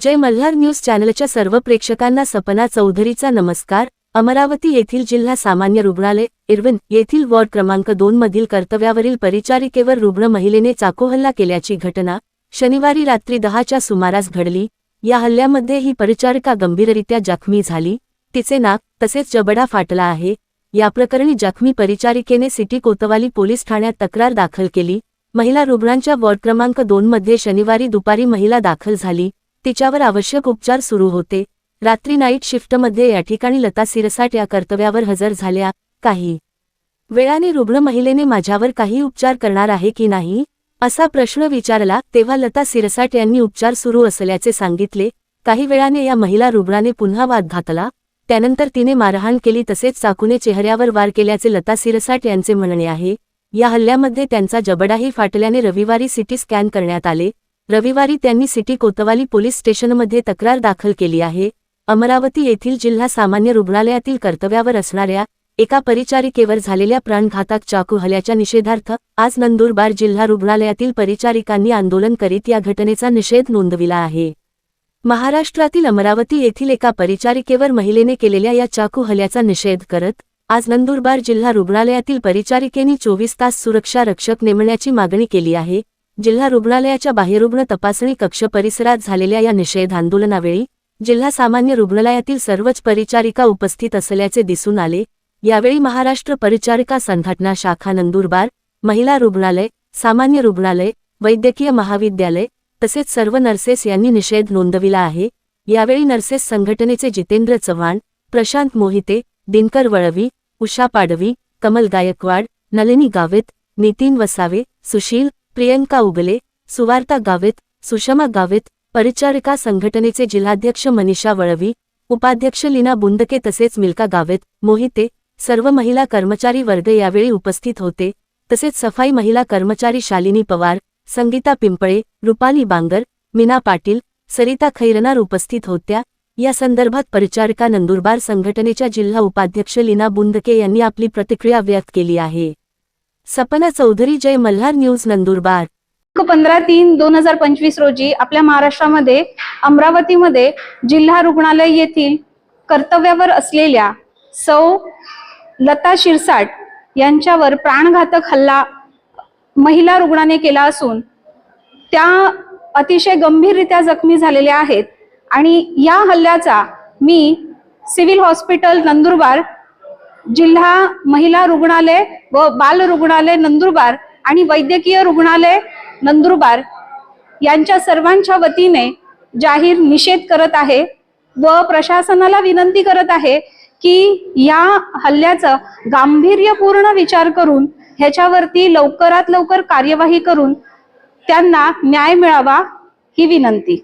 जय Malhar news चॅनलच्या सर्व प्रेक्षकांना सपना चौधरीचा नमस्कार. अमरावती येथील जिल्हा सामान्य रुग्णालय इरविन येथील वॉर्ड क्रमांक दोन मधील कर्तव्यावरील परिचारिकेवर रुग्ण महिलेने चाकोहल्ला केल्याची घटना शनिवारी रात्री दहाच्या सुमारास घडली. या हल्ल्यामध्ये ही परिचारिका गंभीररित्या जखमी झाली. तिचे नाक तसेच जबडा फाटला आहे. या प्रकरणी जखमी परिचारिकेने सिटी कोतवाली पोलीस ठाण्यात तक्रार दाखल केली. महिला रुग्णांच्या वॉर्ड क्रमांक दोनमध्ये शनिवारी दुपारी महिला दाखल झाली. तिच्यावर आवश्यक उपचार सुरू होते. रात्री नाईट शिफ्टमध्ये या ठिकाणी लता सिरसाट या कर्तव्यावर हजर झाल्या. काही वेळाने रुग्ण महिलेने माझ्यावर काही उपचार करणार आहे की नाही? असा प्रश्न विचारला तेव्हा लता सिरसाट यांनी उपचार सुरू असल्याचे सांगितले. काही वेळाने या महिला रुग्णाने पुन्हा वाद घातला. त्यानंतर तिने मारहाण केली तसेच चाकूने चेहऱ्यावर वार केल्याचे लता सिरसाट यांचे म्हणणे आहे. या हल्ल्यामध्ये त्यांचा जबडाही फाटल्याने रविवारी सिटी स्कॅन करण्यात आले. रविवारी त्यांनी सिटी कोतवाली पोलीस स्टेशनमध्ये तक्रार दाखल केली आहे. अमरावती येथील जिल्हा सामान्य रुग्णालयातील कर्तव्यावर असणाऱ्या एका परिचारिकेवर झालेल्या प्राणघातक चाकू हल्याच्या निषेधार्थ आज नंदुरबार जिल्हा रुग्णालयातील परिचारिकांनी आंदोलन करीत या घटनेचा निषेध नोंदविला आहे. महाराष्ट्रातील अमरावती येथील एका परिचारिकेवर महिलेने केलेल्या या चाकू हल्याचा निषेध करत आज नंदुरबार जिल्हा रुग्णालयातील परिचारिकेनी चोवीस तास सुरक्षा रक्षक नेमण्याची मागणी केली आहे. जिल्हा रुग्णालयाच्या बाह्यरुग्ण तपासणी कक्ष परिसरात झालेल्या या निषेध आंदोलनावेळी जिल्हा सामान्य रुग्णालयातील सर्वच परिचारिका उपस्थित असल्याचे दिसून आले. यावेळी महाराष्ट्र परिचारिका संघटना शाखा नंदुरबार महिला रुग्णालय सामान्य रुग्णालय वैद्यकीय महाविद्यालय तसेच सर्व नर्सेस यांनी निषेध नोंदविला आहे. यावेळी नर्सेस संघटनेचे जितेंद्र चव्हाण प्रशांत मोहिते दिनकर वळवी उषा पाडवी कमल गायकवाड नलिनी गावित नितीन वसावे सुशील प्रियंका उगले सुवार्ता गावित सुषमा गावित परिचारिका संघटनेचे जिल्हाध्यक्ष मनीषा वळवी उपाध्यक्ष लीना बुंदके तसेच मिल्का गावित मोहिते सर्व महिला कर्मचारी वर्ग यावेळी उपस्थित होते. तसेच सफाई महिला कर्मचारी शालिनी पवार संगीता पिंपळे रुपाली बांगर मीना पाटील सरिता खैरनार उपस्थित होत्या. या संदर्भात परिचारिका नंदुरबार संघटनेच्या जिल्हा उपाध्यक्ष लीना बुंदके यांनी आपली प्रतिक्रिया व्यक्त केली आहे. सपना चौधरी जय मल्हार न्यूज नंदुरबार. पंधरा तीन दोन हजार पंचवीस रोजी आपल्या महाराष्ट्रामध्ये अमरावतीमध्ये जिल्हा रुग्णालय येथील कर्तव्यावर असलेल्या सौ लता शिरसाट यांच्यावर प्राणघातक हल्ला महिला रुग्णाने केला असून त्या अतिशय गंभीररित्या जखमी झालेल्या आहेत. आणि या हल्ल्याचा मी सिव्हिल हॉस्पिटल नंदुरबार जिल्हा महिला रुग्णालय व बाल रुग्णालय नंदुरबार आणि वैद्यकीय रुग्णालय नंदुरबार यांच्या सर्वांच्या वतीने जाहीर निषेध करत आहे व प्रशासनाला विनंती करत आहे की या हल्ल्याचं गांभीर्यपूर्ण विचार करून ह्याच्यावरती लवकरात लवकर कार्यवाही करून त्यांना न्याय मिळावा ही विनंती.